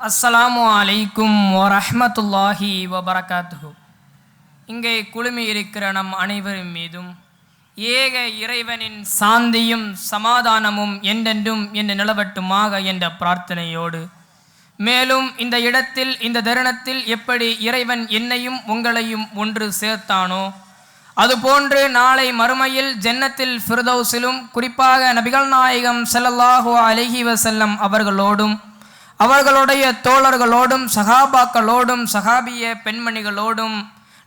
அஸ்ஸலாமு அலைக்கும் வரஹ்மத்துல்லாஹி வபரகாத்து இங்கே குழுமி இருக்கிற நம் அனைவரும் மீதும் ஏக இறைவனின் சாந்தியும் சமாதானமும் என்றென்றும் என்று நிலவட்டுமாக என்ற பிரார்த்தனையோடு மேலும் இந்த இடத்தில் இந்த தருணத்தில் எப்படி இறைவன் என்னையும் உங்களையும் ஒன்று சேர்த்தானோ அதுபோன்று நாளை மறுமையில் ஜென்னத்தில் ஃபிர்தௌஸிலும் குறிப்பாக நபிகள் நாயகம் செல்லல்லாஹு அலஹி வசல்லம் அவர்களோடும் அவர்களுடைய தோழர்களோடும் சகாபாக்களோடும் சகாபிய பெண்மணிகளோடும்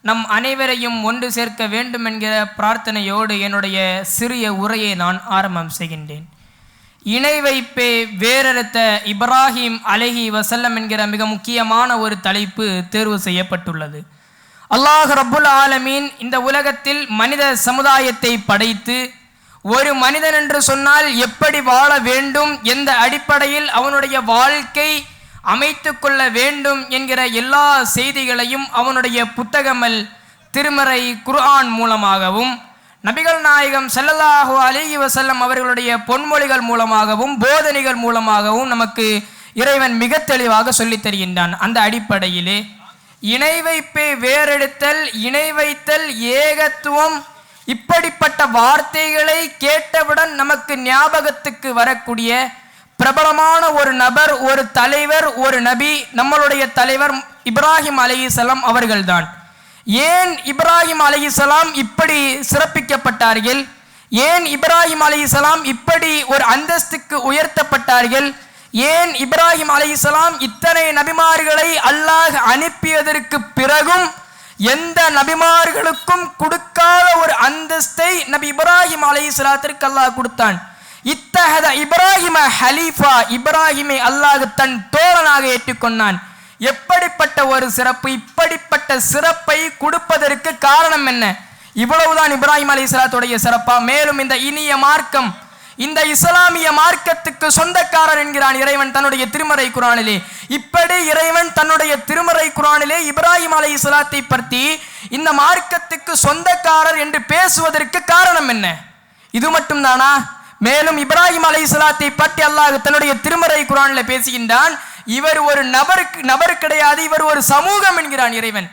நம் அனைவரையும் ஒன்று சேர்க்க வேண்டும் என்கிற பிரார்த்தனையோடு என்னுடைய சிறிய உரையை நான் ஆரம்பம் செய்கின்றேன். இணை வைப்பே வேறறுத்த இப்ராஹிம் அலஹி வசல்லம் என்கிற மிக முக்கியமான ஒரு தலைப்பு தேர்வு செய்யப்பட்டுள்ளது. அல்லாஹ் ரபுல் ஆலமீன் இந்த உலகத்தில் மனித சமுதாயத்தை படைத்து ஒரு மனிதன் என்று சொன்னால் எப்படி வாழ வேண்டும் எந்த அடிப்படையில் அவனுடைய வாழ்க்கை அமைத்து கொள்ள வேண்டும் என்கிற எல்லா செய்திகளையும் அவனுடைய புத்தகமல் திருமறை குர்ஆன் மூலமாகவும் நபிகள் நாயகம் செல்லல்லாஹு அலிஹி வசல்லம் அவர்களுடைய பொன்மொழிகள் மூலமாகவும் போதனைகள் மூலமாகவும் நமக்கு இறைவன் மிக தெளிவாக சொல்லித் தருகின்றான். அந்த அடிப்படையிலே இணை வைப்பை வேறெடுத்தல் இணை வைத்தல் ஏகத்துவம் இப்படிப்பட்ட வார்த்தைகளை கேட்டவுடன் நமக்கு ஞாபகத்துக்கு வரக்கூடிய பிரபலமான ஒரு நபர் ஒரு தலைவர் ஒரு நபி நம்மளுடைய தலைவர் இப்ராஹிம் அலைஹிஸ்ஸலாம் அவர்கள்தான். ஏன் இப்ராஹிம் அலைஹிஸ்ஸலாம் இப்படி சிறப்பிக்கப்பட்டார்கள்? ஏன் இப்ராஹிம் அலிசலாம் இப்படி ஒரு அந்தஸ்துக்கு உயர்த்தப்பட்டார்கள்? ஏன் இப்ராஹிம் அலைஹிஸ்ஸலாம் இத்தனை நபிமார்களை அல்லாஹ் அனுப்பியதற்கு பிறகும் எந்த நபிமார்களுக்கும் கொடுக்காத ஒரு அந்தஸ்தை நபி இப்ராஹிம் அலைஹிஸ்ஸலாத்திற்கு அல்லாஹ் கொடுத்தான். இத்தகத இப்ராஹிம ஹலீஃபா இப்ராஹிமை அல்லாஹ் தன் தோழனாக ஏற்றுக்கொண்டான். எப்படிப்பட்ட ஒரு சிறப்பு இப்படிப்பட்ட சிறப்பை கொடுப்பதற்கு காரணம் என்ன? இவ்வளவுதான் இப்ராஹிம் அலைஹிஸ்ஸலாத்துடைய சிறப்பா? மேலும் இந்த இனிய மார்க்கம் இந்த இஸ்லாமிய மார்க்கத்துக்கு சொந்தக்காரர் என்கிறான் இறைவன் தன்னுடைய திருமறை குரானிலே. இப்படி இறைவன் தன்னுடைய திருமறை குரானிலே இப்ராஹிம் அலை இஸ்லாத்தை பற்றி இந்த மார்க்கத்துக்கு சொந்தக்காரர் என்று பேசுவதற்கு காரணம் என்ன? இது மட்டும்தானா? மேலும் இப்ராஹிம் அலை இஸ்லாத்தை பற்றி அல்லாஹ் தன்னுடைய திருமறை குரானில் பேசுகின்றான் இவர் ஒரு நபருக்கு நபர் கிடையாது இவர் ஒரு சமூகம் என்கிறான் இறைவன்.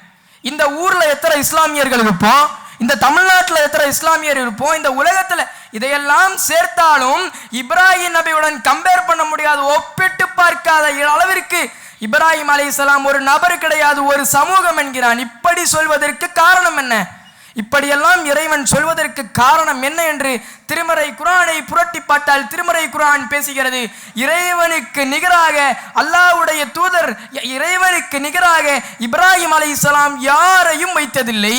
இந்த ஊர்ல எத்தனை இஸ்லாமியர்கள் இருப்போம்? இந்த தமிழ்நாட்டில் எத்தனை இஸ்லாமியர் இருப்போம்? இந்த உலகத்தில் இதையெல்லாம் சேர்த்தாலும் இப்ராஹிம் நபியுடன் கம்பேர் பண்ண முடியாது ஒப்பிட்டு பார்க்காத அளவிற்கு இப்ராஹிம் அலைஹிஸ்ஸலாம் ஒரு நபர் கிடையாது ஒரு சமூகம் என்கிறான். இப்படி சொல்வதற்கு காரணம் என்ன? இப்படியெல்லாம் இறைவன் சொல்வதற்கு காரணம் என்ன என்று திருமறை குரானை புரட்டி பார்த்தால் திருமறை குரான் பேசுகிறது இறைவனுக்கு நிகராக அல்லாஹ்வுடைய தூதர் இறைவனுக்கு நிகராக இப்ராஹிம் அலி யாரையும் வைத்ததில்லை.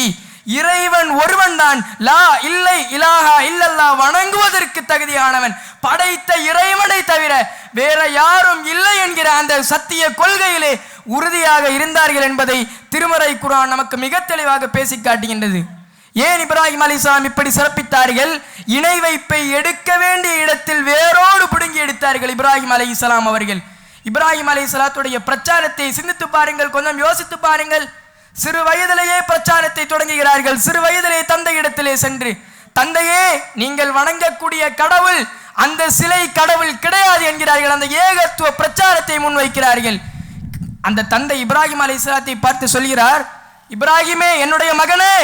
இறைவன் ஒருவன் தான் லா இல்லை இலாஹா இல்லல்லா வணங்குவதற்கு தகுதியானவன். படைத்த இறைவனை தவிர வேற யாரும் இல்லை என்கிற அந்த சத்திய கொள்கையிலே உறுதியாக இருந்தார்கள் என்பதை திருமறை குரான் நமக்கு மிக தெளிவாக பேசி காட்டுகின்றது. ஏன் இப்ராஹிம் அலிஸ்லாம் இப்படி சிறப்பித்தார்கள்? இணை வைப்பை எடுக்க வேண்டிய இடத்தில் வேரோடு பிடுங்கி எடுத்தார்கள் இப்ராஹிம் அலி இஸ்லாம் அவர்கள். இப்ராஹிம் அலி சலாத்துடைய பிரச்சாரத்தை சிந்தித்து பாருங்கள் கொஞ்சம் யோசித்து பாருங்கள். சிறு வயதிலேயே பிரச்சாரத்தை தொடங்குகிறார்கள். சிறு வயதிலே தந்தை இடத்திலே சென்று தந்தையே நீங்கள் வணங்கக்கூடிய கடவுள் அந்த சிலை கடவுள் கிடையாது என்கிறார்கள். அந்த ஏகத்துவ பிரச்சாரத்தை முன்வைக்கிறார்கள். அந்த தந்தை இப்ராஹிம் அலி இஸ்லாத்தை பார்த்து சொல்கிறார் இப்ராஹிமே என்னுடைய மகனே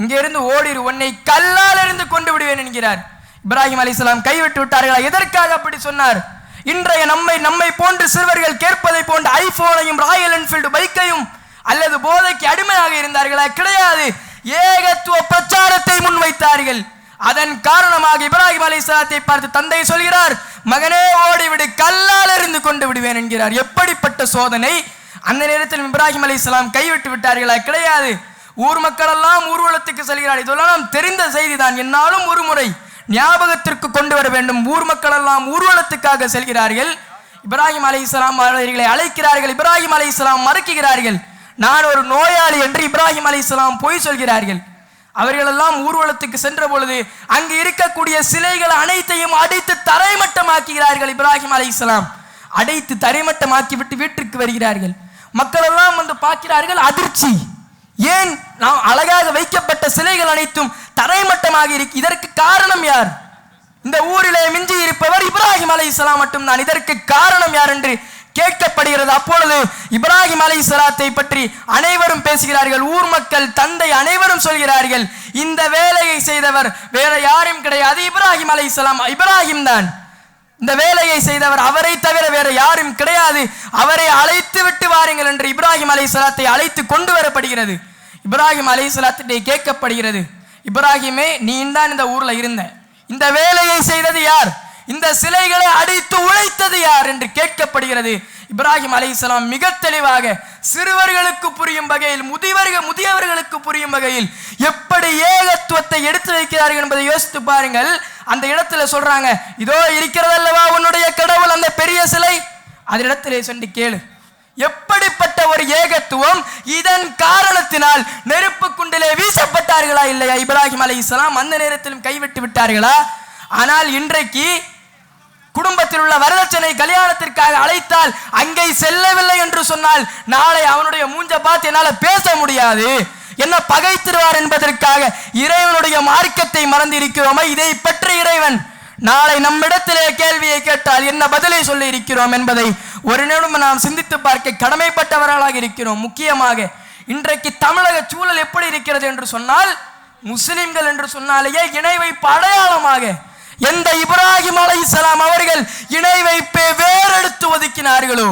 இங்கிருந்து ஓடிரு உன்னை கல்லால் இருந்து கொண்டு விடுவேன் என்கிறார். இப்ராஹிம் அலி இஸ்லாம் கைவிட்டு விட்டார்களா? எதற்காக அப்படி சொன்னார்? இன்றைய நம்மை நம்மை போன்று சிறுவர்கள் கேட்பதை போன்ற ஐபோனையும் ராயல் என்ஃபீல்டு பைக்கையும் போதைக்கு இருந்தார்களா? கிடையாது. ஏகத்துவ பிரச்சாரத்தை முன்வைத்தார்கள். அதன் காரணமாக இப்ராஹிம் அலி இஸ்லாத்தை பார்த்து தந்தை சொல்கிறார் மகனே ஓடிவிடு. கல்லால் இருந்து கொண்டு விடுவேன் என்கிறார். எப்படிப்பட்ட சோதனை? அந்த நேரத்தில் இப்ராஹிம் அலி இஸ்லாம் கைவிட்டு விட்டார்களா? கிடையாது. ஊர் மக்கள் எல்லாம் ஊர்வலத்துக்கு செல்கிறார் இதெல்லாம் நாம் தெரிந்த செய்தி தான் என்னாலும் ஒரு முறை ஞாபகத்திற்கு கொண்டு வர வேண்டும். ஊர் மக்கள் எல்லாம் ஊர்வலத்துக்காக செல்கிறார்கள். இப்ராஹிம் அலி இஸ்லாம் அவர்களை அழைக்கிறார்கள். இப்ராஹிம் அலி இஸ்லாம் மறுக்கிறார்கள். நான் ஒரு நோயாளி என்று இப்ராஹிம் அலி இஸ்லாம் பொய் சொல்கிறார்கள். அவர்களெல்லாம் ஊர்வலத்துக்கு சென்ற பொழுது அங்கு இருக்கக்கூடிய சிலைகள் அனைத்தையும் அடைத்து தரைமட்டமாக்குகிறார்கள் இப்ராஹிம் அலி இஸ்லாம் அடைத்து தரைமட்டமாக்கி விட்டு வீட்டிற்கு வருகிறார்கள். மக்கள் எல்லாம் வந்து பார்க்கிறார்கள் அதிர்ச்சி. ஏன் நாம் அழகாக வைக்கப்பட்ட சிலைகள் அனைத்தும் தரைமட்டமாக இருக்கு இதற்கு காரணம் யார்? இந்த ஊரிலே மிஞ்சி இருப்பவர் இப்ராஹிம் அலை இஸ்லாம் மட்டும்தான். இதற்கு காரணம் யார் என்று கேட்கப்படுகிறது. அப்பொழுது இப்ராஹிம் அலை சலாத்தை பற்றி அனைவரும் பேசுகிறார்கள். ஊர் மக்கள் தந்தை அனைவரும் சொல்கிறார்கள் இந்த வேலையை செய்தவர் வேற யாரும் கிடையாது. இப்ராஹிம் அலை இப்ராஹிம் தான். இந்த வேலையை செய்தவர் அவரை தவிர வேற யாரும் கிடையாது. அவரை அழைத்து விட்டு வாருங்கள் என்று இப்ராஹிம் அலை சலாத்தை அழைத்து கொண்டு வரப்படுகிறது. இப்ராஹிம் அலை சலாத்திட்டே கேட்கப்படுகிறது. இப்ராஹிமே நீ தான் இந்த ஊர்ல இருந்த. இந்த வேலையை செய்தது யார்? இந்த சிலைகளை அடித்து உழைத்தது யார் என்று கேட்கப்படுகிறது. இப்ராஹிம் அலைஹிஸ்ஸலாம் மிக தெளிவாக சிறுவர்களுக்கு புரியும் வகையில் முதியவர்கள் முதியவர்களுக்கு புரியும் வகையில் எப்படி ஏகத்துவத்தை எடுத்து வைக்கிறார்கள் என்பதை யோசித்து பாருங்கள். அந்த இடத்துல சொல்றாங்க இதோ இருக்கிறதல்லவா உன்னுடைய கடவுள் அந்த பெரிய சிலை? அந்த இடத்திலே சென்று கேளு. எப்படிப்பட்ட ஒரு ஏகத்துவம் இதன் காரணத்தினால் நெருப்பு குண்டிலே வீசப்பட்டார்களா இல்லையா? இப்ராஹிம் அலைஹிஸ்ஸலாம் அந்த நேரத்திலும் கைவிட்டு விட்டார்களா? ஆனால் இன்றைக்கு குடும்பத்தில் உள்ள வரதட்சணை கல்யாணத்திற்காக அழைத்தால் அங்கே செல்லவில்லை என்று சொன்னால் நாளை அவனுடைய மூஞ்ச பார்த்து என்னால் பேச முடியாது. என்ன பகைத்திருவார் என்பதற்காக இறைவனுடைய மார்க்கத்தை மறந்து இருக்கிறோமா இதை பெற்ற இறைவன் நாளை நம்மிடத்திலே கேள்வியை கேட்டால் என்ன பதிலை சொல்லி இருக்கிறோம் என்பதை ஒரு நிமிடம் நாம் சிந்தித்து பார்க்க கடமைப்பட்டவர்களாக இருக்கிறோம். முக்கியமாக இன்றைக்கு தமிழக சூழல் எப்படி இருக்கிறது என்று சொன்னால் முஸ்லிம்கள் என்று சொன்னாலேயே இணை வைப்பு அடையாளமாக எந்த இப்ராஹிம் அலைஹிஸ்ஸலாம் அவர்கள் இணை வைப்பை வேறெடுத்து ஒதுக்கினார்களோ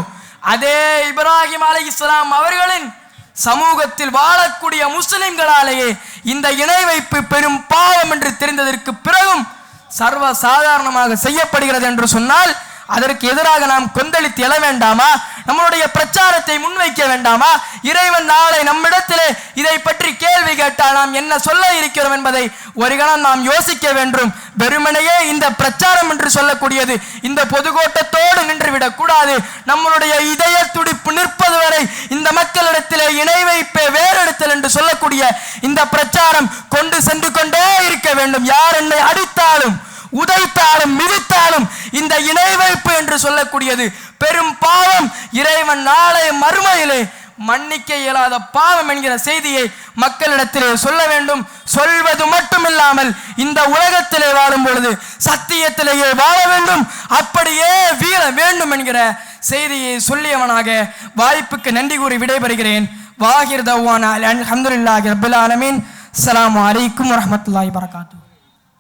அதே இப்ராஹிம் அலைஹிஸ்ஸலாம் அவர்களின் சமூகத்தில் வாழக்கூடிய முஸ்லிம்களாலேயே இந்த இணை வைப்பு பெரும் பாவம் என்று தெரிந்ததற்கு பிறகும் சர்வ சாதாரணமாக செய்யப்படுகிறது என்று சொன்னால் அதற்கு எதிராக நாம் கொந்தளித்து எழ வேண்டாமா? நம்மளுடைய பிரச்சாரத்தை முன்வைக்க வேண்டாமா? இறைவன் நாளை நம்மிடத்திலே இதை பற்றி கேள்வி கேட்டால் நாம் என்ன சொல்ல இருக்கிறோம் என்பதை ஒரு கணம் நாம் யோசிக்க வேண்டும். வெறுமனையே இந்த பிரச்சாரம் என்று சொல்லக்கூடியது இந்த பொதுகோட்டத்தோடு நின்றுவிடக் கூடாது. நம்மளுடைய இதய துடிப்பு நிற்பது வரை இந்த மக்களிடத்திலே இணை வைப்பே வேறெடுத்தல் என்று சொல்லக்கூடிய இந்த பிரச்சாரம் கொண்டு சென்று கொண்டே இருக்க வேண்டும். யார் என்னை அடித்தாலும் உதைத்தாலும் மிதித்தாலும் இந்த இணை வைப்பு என்று சொல்லக்கூடியது. பெரும் பாவம் இறைவன் நாளை மறுமையிலே மன்னிக்க இயலாத பாவம் என்கிற செய்தியை மக்களிடத்திலே சொல்ல வேண்டும். சொல்வது மட்டுமில்லாமல் இந்த உலகத்திலே வாழும் பொழுது சத்தியத்திலேயே வாழ வேண்டும். அப்படியே வீழ வேண்டும் என்கிற செய்தியை சொல்லியவனாக வாய்ப்புக்கு நன்றி கூறி விடைபெறுகிறேன். வாகிர் தவான அலமதுல்லாஹி ரப்பில் ஆலமீன். அஸ்ஸலாமு அலைக்கும் வரஹ்மத்துல்லாஹி